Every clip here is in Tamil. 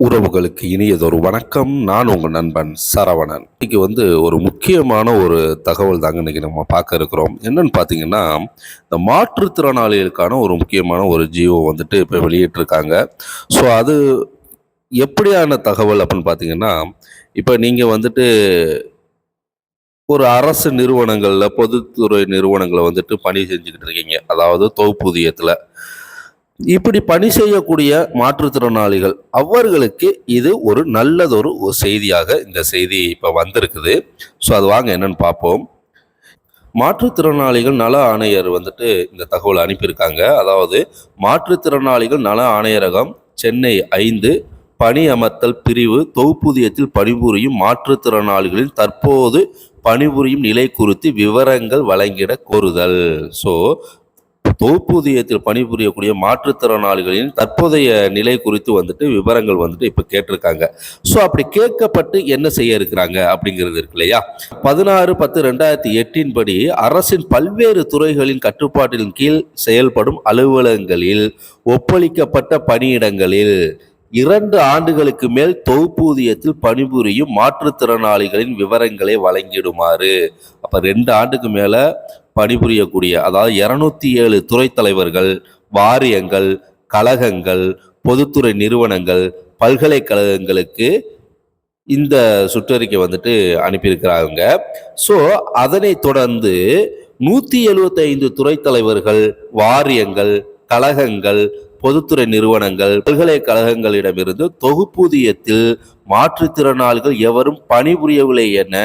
உறவுகளுக்கு இனியதொரு வணக்கம். நான் உங்கள் நண்பன் சரவணன். இன்னைக்கு வந்து ஒரு முக்கியமான ஒரு தகவல் தாங்க இன்னைக்கு நம்ம பார்க்க இருக்கிறோம். என்னன்னு பார்த்தீங்கன்னா இந்த மாற்றுத்திறனாளிகளுக்கான ஒரு முக்கியமான ஒரு ஜீவோ வந்துட்டு இப்போ வெளியிட்டிருக்காங்க. ஸோ அது எப்படியான தகவல் அப்படின்னு பார்த்தீங்கன்னா இப்போ நீங்கள் வந்துட்டு ஒரு அரசு நிறுவனங்களில் பொதுத்துறை நிறுவனங்களை வந்துட்டு பணி செஞ்சுக்கிட்டு இருக்கீங்க. அதாவது தொகுப்பூதியத்தில் இப்படி பணி செய்யக்கூடிய மாற்றுத்திறனாளிகள் அவர்களுக்கு இது ஒரு நல்லதொரு ஒரு செய்தியாக இந்த செய்தி இப்போ வந்திருக்குது. ஸோ அது வாங்க என்னன்னு பார்ப்போம் மாற்றுத்திறனாளிகள் நல ஆணையர் வந்துட்டு இந்த தகவல் அனுப்பியிருக்காங்க. அதாவது மாற்றுத்திறனாளிகள் நல ஆணையரகம் சென்னை ஐந்து பணி அமர்த்தல் பிரிவு தொகுப்பூதியத்தில் பணிபுரியும் மாற்றுத்திறனாளிகளின் தற்போது பணிபுரியும் நிலை குறித்து விவரங்கள் வழங்கிட கோருதல். ஸோ தொகுப்பூதியத்தில் பணிபுரியக்கூடிய மாற்றுத்திறனாளிகளின் தற்போதைய நிலை குறித்து வந்துட்டு விவரங்கள் வந்துட்டு இப்போ கேட்டிருக்காங்க. ஸோ அப்படி கேட்கப்பட்டு என்ன செய்ய இருக்கிறாங்க அப்படிங்கிறது இருக்கு இல்லையா? பதினாறு பத்து ரெண்டாயிரத்தி எட்டின் படி அரசின் பல்வேறு துறைகளின் கட்டுப்பாட்டின் கீழ் செயல்படும் அலுவலகங்களில் ஒப்பளிக்கப்பட்ட பணியிடங்களில் இரண்டு ஆண்டுகளுக்கு மேல் தொகுப்பூதியத்தில் பணிபுரியும் மாற்றுத்திறனாளிகளின் விவரங்களை வழங்கிடுமாறு. அப்ப ரெண்டு ஆண்டுக்கு மேல பணிபுரியக்கூடிய அதாவது இருநூத்தி ஏழு துறை தலைவர்கள் வாரியங்கள் கழகங்கள் பொதுத்துறை நிறுவனங்கள் பல்கலைக்கழகங்களுக்கு இந்த சுற்றறிக்கை வந்துட்டு அனுப்பியிருக்கிறாங்க. ஸோ அதனை தொடர்ந்து நூற்றி எழுபத்தைந்து துறை தலைவர்கள் வாரியங்கள் கழகங்கள் பொதுத்துறை நிறுவனங்கள் பல்கலைக்கழகங்களிடமிருந்து தொகுப்பூதியத்தில் மாற்றுத்திறனாளிகள் எவரும் பணிபுரியவில்லை என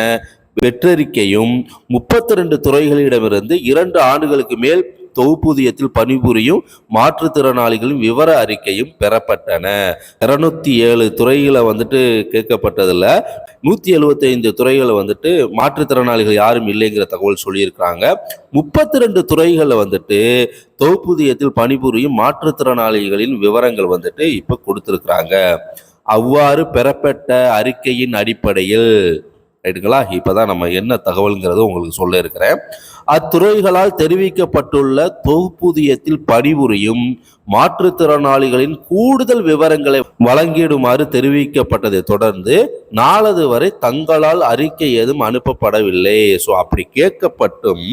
வெற்றறிக்கையும் முப்பத்தி ரெண்டு துறைகளிடமிருந்து இரண்டு ஆண்டுகளுக்கு மேல் தொகுப்பூதியத்தில் பணிபுரியும் மாற்றுத்திறனாளிகளின் விவர அறிக்கையும் பெறப்பட்டன. இருநூத்தி ஏழு துறைகளை வந்துட்டு கேட்கப்பட்டதில் நூற்றி எழுபத்தைந்து துறைகளை வந்துட்டு மாற்றுத்திறனாளிகள் யாரும் இல்லைங்கிற தகவல் சொல்லியிருக்கிறாங்க. முப்பத்தி ரெண்டு துறைகளில் வந்துட்டு தொகுப்பூதியத்தில் பணிபுரியும் மாற்றுத்திறனாளிகளின் விவரங்கள் வந்துட்டு இப்போ கொடுத்துருக்குறாங்க. அவ்வாறு பெறப்பட்ட அறிக்கையின் அடிப்படையில் ரைட்டுங்களா இப்போதான் நம்ம என்ன தகவல்ங்கிறத உங்களுக்கு சொல்ல இருக்கிறேன். அத்துறைகளால் தெரிவிக்கப்பட்டுள்ள தொகுப்பூதியத்தில் பணிபுரியும் மாற்றுத்திறனாளிகளின் கூடுதல் விவரங்களை வழங்கிடுமாறு தெரிவிக்கப்பட்டதை தொடர்ந்து நாளது வரை தங்களால் அறிக்கை எதுவும் அனுப்பப்படவில்லை. ஸோ அப்படி கேட்கப்பட்டும்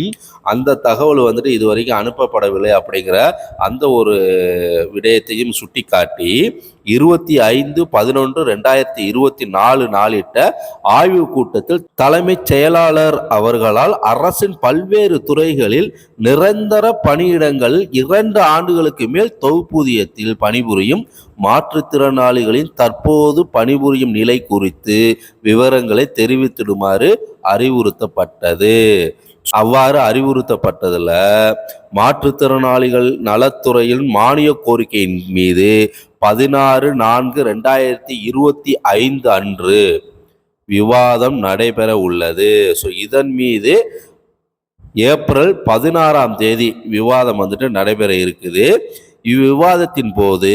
அந்த தகவல் வந்துட்டு இது வரைக்கும் அனுப்பப்படவில்லை அப்படிங்கிற அந்த ஒரு விடயத்தையும் சுட்டிக்காட்டி இருபத்தி ஐந்து பதினொன்று ரெண்டாயிரத்தி இருபத்தி நாலு நாளிட்ட ஆய்வு கூட்டத்தில் தலைமைச் செயலாளர் அவர்களால் அரசின் பல்வேறு துறைகளில் நிரந்தர பணியிடங்கள் இரண்டு ஆண்டுகளுக்கு மேல் தொகுப்பூதியத்தில் பணிபுரியும் மாற்றுத்திறனாளிகளின் தற்போது பணிபுரியும் நிலை குறித்து விவரங்களை தெரிவித்திடுமாறு அறிவுறுத்தப்பட்டது. அவ்வாறு அறிவுறுத்தப்பட்டதில் மாற்றுத்திறனாளிகள் நலத்துறையின் மானிய கோரிக்கையின் மீது பதினாறு நான்கு ரெண்டாயிரத்தி இருபத்தி ஐந்து அன்று விவாதம் நடைபெற உள்ளது. ஸோ இதன் மீது ஏப்ரல் பதினாறாம் தேதி விவாதம் வந்துட்டு நடைபெற இருக்குது. இவ்விவாதத்தின் போது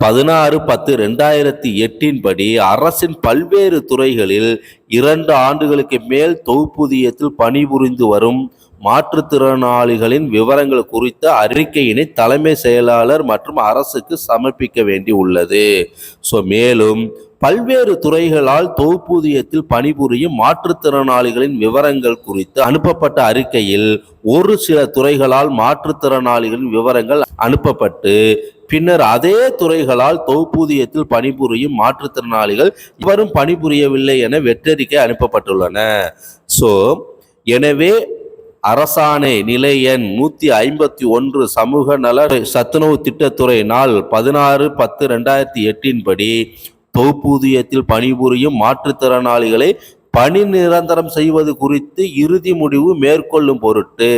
பதினாறு பத்து ரெண்டாயிரத்தி எட்டின் படி அரசின் பல்வேறு துறைகளில் இரண்டு ஆண்டுகளுக்கு மேல் தொகுப்பூதியத்தில் பணிபுரிந்து வரும் மாற்றுத்திறனாளிகளின் விவரங்கள் குறித்த அறிக்கையினை தலைமை செயலாளர் மற்றும் அரசுக்கு சமர்ப்பிக்க வேண்டி உள்ளது. ஸோ மேலும் பல்வேறு துறைகளால் தொகுப்பூதியத்தில் பணிபுரியும் மாற்றுத்திறனாளிகளின் விவரங்கள் குறித்து அனுப்பப்பட்ட அறிக்கையில் ஒரு சில துறைகளால் மாற்றுத்திறனாளிகளின் விவரங்கள் அனுப்பப்பட்டு பின்னர் அதே துறைகளால் தொகுப்பூதியத்தில் பணிபுரியும் மாற்றுத்திறனாளிகள் இவரும் பணிபுரியவில்லை என வெற்றறிக்கை அனுப்பப்பட்டுள்ளன. ஸோ எனவே அரசாணை நிலை எண் நூத்தி ஐம்பத்தி ஒன்று சமூக நல சத்துணவு திட்டத்துறை நாள் பதினாறு பத்து ரெண்டாயிரத்தி எட்டின் படி தொகுப்பூதியத்தில் பணிபுரியும் மாற்றுத்திறனாளிகளை பணி நிரந்தரம் செய்வது குறித்து இறுதி முடிவு மேற்கொள்ளும் பொருட்டு.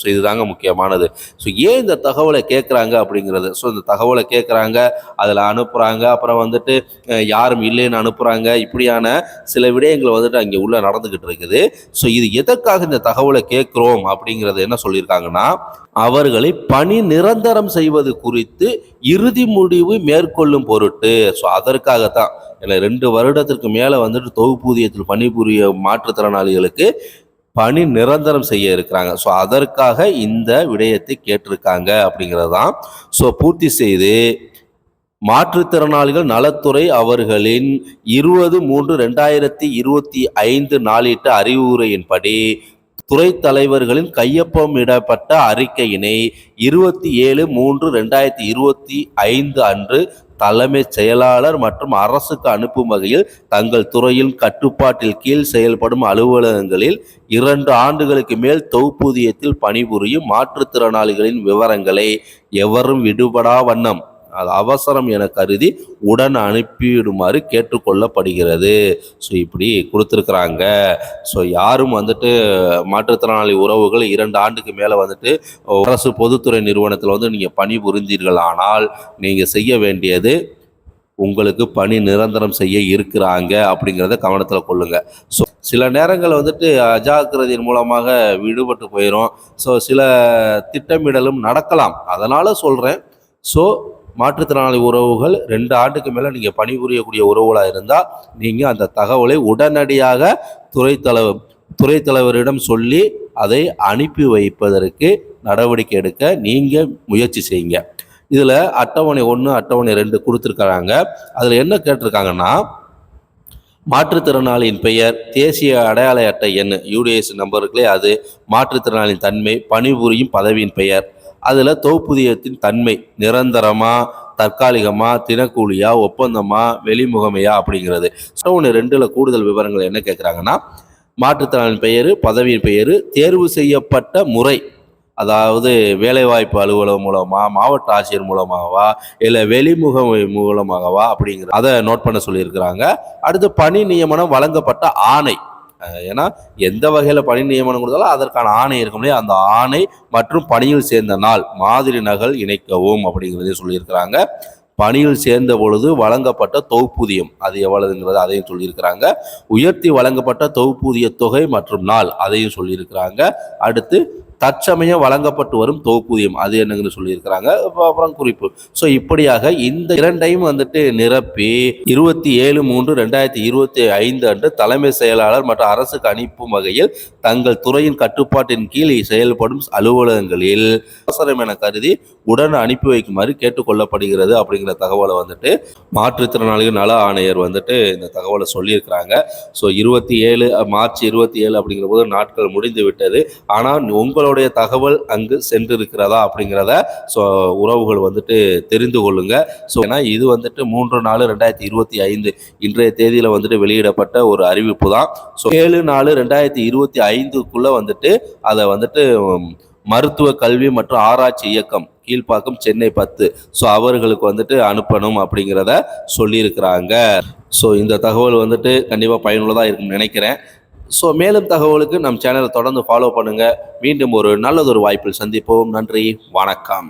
ஸோ இதுதாங்க முக்கியமானது. ஸோ ஏன் இந்த தகவலை கேட்குறாங்க அப்படிங்கிறது? ஸோ இந்த தகவலை கேட்குறாங்க அதில் அனுப்புகிறாங்க அப்புறம் வந்துட்டு யாரும் இல்லைன்னு அனுப்புகிறாங்க இப்படியான சில விடயங்கள் வந்துட்டு அங்கே உள்ள நடந்துக்கிட்டு இருக்குது. ஸோ இது எதற்காக இந்த தகவலை கேட்குறோம் அப்படிங்கிறது என்ன சொல்லியிருக்காங்கன்னா அவர்களை பணி நிரந்தரம் செய்வது குறித்து இறுதி முடிவு மேற்கொள்ளும் பொருட்டு. ஸோ அதற்காகத்தான். இல்லை ரெண்டு வருடத்திற்கு மேலே வந்துட்டு தொகுப்பூதியத்தில் பணிபுரிய மாற்றுத்திறனாளிகளுக்கு பணி நிரந்தரம் செய்ய இருக்கிறாங்க. ஸோ அதற்காக இந்த விடயத்தை கேட்டிருக்காங்க அப்படிங்கிறது தான் ஸோ பூர்த்தி செய்து மாற்றுத்திறனாளிகள் நலத்துறை அவர்களின் இருபது மூன்று ரெண்டாயிரத்தி இருபத்தி ஐந்து நாளிட்ட அறிவுரையின்படி துறை தலைவர்களின் கையொப்பமிடப்பட்ட அறிக்கையினை இருபத்தி ஏழு மூன்று ரெண்டாயிரத்தி இருபத்தி ஐந்து அன்று தலைமைச் செயலாளர் மற்றும் அரசுக்கு அனுப்பும் வகையில் தங்கள் துறையின் கட்டுப்பாட்டில் கீழ் செயல்படும் அலுவலகங்களில் இரண்டு ஆண்டுகளுக்கு மேல் தொகுப்பூதியத்தில் பணிபுரியும் மாற்றுத்திறனாளிகளின் விவரங்களை எவரும் விடுபடா வண்ணம். அது அவசரம் என கருதி உடன் அனுப்பிவிடுமாறு கேட்டுக்கொள்ளப்படுகிறது. ஸோ இப்படி கொடுத்துருக்குறாங்க. ஸோ யாரும் வந்துட்டு மாற்றுத்திறனாளி உறவுகள் இரண்டு ஆண்டுக்கு மேலே வந்துட்டு அரசு பொதுத்துறை நிறுவனத்தில் வந்து நீங்கள் பணிபுரிந்தீர்கள். ஆனால் நீங்கள் செய்ய வேண்டியது உங்களுக்கு பணி நிரந்தரம் செய்ய இருக்கிறாங்க அப்படிங்கிறத கவனத்தில் கொள்ளுங்க. ஸோ சில நேரங்கள் வந்துட்டு அஜாக்கிரதையின் மூலமாக விடுபட்டு போயிடும் ஸோ சில திட்டமிடலும் நடக்கலாம். அதனால் சொல்கிறேன் ஸோ மாற்றுத்திறனாளி உறவுகள் ரெண்டு ஆண்டுக்கு மேலே நீங்கள் பணிபுரியக்கூடிய உறவுகளாக இருந்தால் நீங்கள் அந்த தகவலை உடனடியாக துறை தலைவர் துறை தலைவரிடம் சொல்லி அதை அனுப்பி வைப்பதற்கு நடவடிக்கை எடுக்க நீங்கள் முயற்சி செய்யுங்க. இதில் அட்டவணை ஒன்று அட்டவணை ரெண்டு கொடுத்துருக்குறாங்க. அதில் என்ன கேட்டிருக்காங்கன்னா மாற்றுத்திறனாளியின் பெயர் தேசிய அடையாள அட்டை எண் யூடிஎஸ் நம்பருக்குள்ளே அது மாற்றுத்திறனாளியின் தன்மை பணிபுரியும் பதவியின் பெயர் அதில் தொகுப்புதியத்தின் தன்மை நிரந்தரமாக தற்காலிகமாக தினக்கூலியா ஒப்பந்தமா வெளிமுகமையா அப்படிங்கிறது. ஸோ ஒன்று ரெண்டில் கூடுதல் விவரங்கள் என்ன கேட்குறாங்கன்னா மாற்றுத்திறனின் பெயர் பதவியின் பெயர் தேர்வு செய்யப்பட்ட முறை. அதாவது வேலைவாய்ப்பு அலுவலகம் மூலமா மாவட்ட ஆட்சியர் மூலமாகவா இல்லை வெளிமுகமை மூலமாகவா அப்படிங்கிற அதை நோட் பண்ண சொல்லியிருக்கிறாங்க. அடுத்து பணி நியமனம் வழங்கப்பட்ட ஆணை. ஏன்னா எந்த வகையில் பணி நியமனம் கொடுத்தாலும் அதற்கான ஆணை இருக்க முடியாது அந்த ஆணை மற்றும் பணியில் சேர்ந்த நாள் மாதிரி நகல் இணைக்கவும் அப்படிங்கிறதையும் சொல்லியிருக்கிறாங்க. பணியில் சேர்ந்த பொழுது வழங்கப்பட்ட தொகுப்பூதியம் அது எவ்வளவுங்கிறது அதையும் சொல்லியிருக்கிறாங்க. உயர்த்தி வழங்கப்பட்ட தொகுப்பூதிய தொகை மற்றும் நாள் அதையும் சொல்லியிருக்கிறாங்க. அடுத்து தற்சமயம் வழங்கப்பட்டு வரும் தொகுப்பூதியம். அது என்னங்கன்னு சொல்லியிருக்கிறாங்க. அப்புறம் குறிப்பு. ஸோ இப்படியாக இந்த இரண்டையும் வந்துட்டு நிரப்பி இருபத்தி ஏழு மூன்று ரெண்டாயிரத்தி இருபத்தி ஐந்து அன்று தலைமை செயலாளர் மற்றும் அரசுக்கு அனுப்பும் வகையில் தங்கள் துறையின் கட்டுப்பாட்டின் கீழ் செயல்படும் அலுவலகங்களில் அவசரம் என கருதி உடன் அனுப்பி வைக்குமாறு கேட்டுக்கொள்ளப்படுகிறது அப்படிங்கிற தகவலை வந்துட்டு மாற்றுத்திறனாளிகள் நல ஆணையர் வந்துட்டு இந்த தகவலை சொல்லியிருக்கிறாங்க. ஸோ இருபத்தி ஏழு மார்ச் இருபத்தி ஏழு அப்படிங்கிற போது நாட்கள் முடிந்து விட்டது. ஆனால் உங்களுடைய தகவல் அங்கு சென்றிருக்கிறதா அப்படிங்கிறத ஸோ உறவுகள் வந்துட்டு தெரிந்து கொள்ளுங்க. ஸோ ஏன்னா இது வந்துட்டு மூன்று நாலு ரெண்டாயிரத்தி இருபத்தி ஐந்து இன்றைய தேதியில் வந்துட்டு வெளியிடப்பட்ட ஒரு அறிவிப்பு தான். ஸோ ஏழு நாலு ரெண்டாயிரத்தி இருபத்தி ஐந்துக்குள்ளே வந்துட்டு அதை வந்துட்டு மருத்துவ கல்வி மற்றும் ஆராய்ச்சி இயக்கம் கீழ்ப்பாக்கம் சென்னை பத்து. ஸோ அவர்களுக்கு வந்துட்டு அனுப்பணும் அப்படிங்கிறத சொல்லியிருக்கிறாங்க. ஸோ இந்த தகவல் வந்துட்டு கண்டிப்பாக பயனுள்ளதாக இருக்கும்னு நினைக்கிறேன். ஸோ மேலும் தகவலுக்கு நம் சேனலை தொடர்ந்து ஃபாலோ பண்ணுங்கள் மீண்டும் ஒரு நல்லதொரு வாய்ப்பில் சந்திப்போம். நன்றி. வணக்கம்.